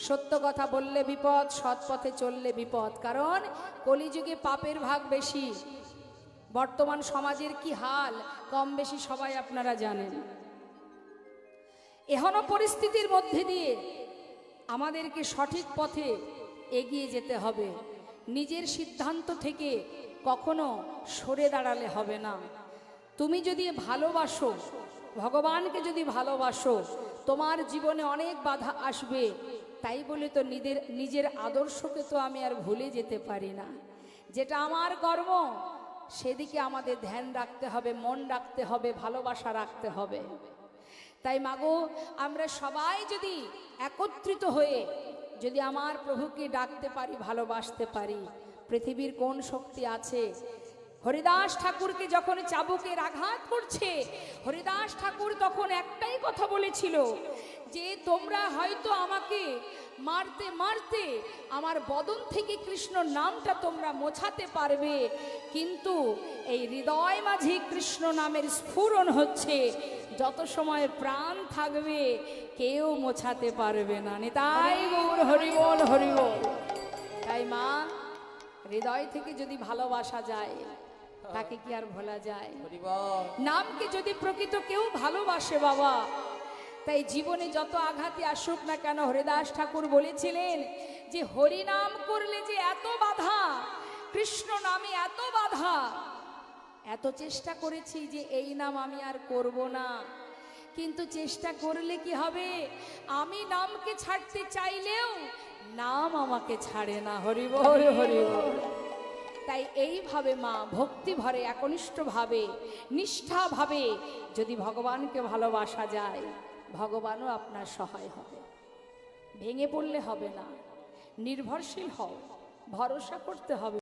সত্য কথা বললে বিপদ, সৎ পথে চললে বিপদ। কারণ কলিযুগে পাপের ভাগ বেশি। বর্তমান সমাজের কি হাল, কম বেশি সবাই আপনারা জানেন। এহনো পরিস্থিতির মধ্যে দিয়ে আমাদেরকে সঠিক পথে এগিয়ে যেতে হবে। নিজের সিদ্ধান্ত থেকে কখনো সরে দাঁড়ালে হবে না। তুমি যদি ভালোবাসো, ভগবানকে যদি ভালোবাসো, তোমার জীবনে অনেক বাধা আসবে। তাই বলে তো নিজের নিজের আদর্শকে তো আমি আর ভুলে যেতে পারি না। যেটা আমার কর্ম, সেদিকে আমাদের ধ্যান রাখতে হবে, মন রাখতে হবে, ভালোবাসা রাখতে হবে। তাই মাগো, আমরা সবাই যদি একত্রিত হয়ে যদি আমার প্রভুকে ডাকতে পারি, ভালোবাসতে পারি, পৃথিবীর কোন শক্তি আছে? হরিদাস ঠাকুরকে যখন চাবুকের আঘাত করছে, হরিদাস ঠাকুর তখন একটাই কথা বলেছিল যে তোমরা হয়তো আমাকে মারতে মারতে আমার বদন থেকে কৃষ্ণ নামটা তোমরা মোছাতে পারবে কিন্তু এই হৃদয় মাঝে কৃষ্ণ নামের স্ফুরণ হচ্ছে যত সময় প্রাণ থাকবে কেউ মোছাতে পারবে না। তাই গৌর হরিবল হরিবল তাই মা হৃদয় থেকে যদি ভালোবাসা যায় তাকে কি আর ভোলা যায়? নামকে যদি প্রকৃত কেউ ভালোবাসে বাবা তাই জীবনে যত আঘাতে আসুক না কেন হরিদাস ঠাকুর বলেছিলেন যে হরি নাম করলে যে এত বাধা কৃষ্ণ নামে এত বাধা। এত চেষ্টা করেছি যে এই নাম আমি আর করব না। কিন্তু চেষ্টা করলে কি হবে? আমি নামকে ছাড়তে চাইলেও নাম আমাকে ছাড়ে না। হরিবল হরিবল তাই এইভাবে মা ভক্তি ভরে একনিষ্ঠভাবে নিষ্ঠাভাবে যদি ভগবানকে ভালোবাসা যায় ভগবানও আপনার সহায় হবে। ভেঙে পড়লে হবে না। নির্ভরশীল হও। ভরসা করতে হবে।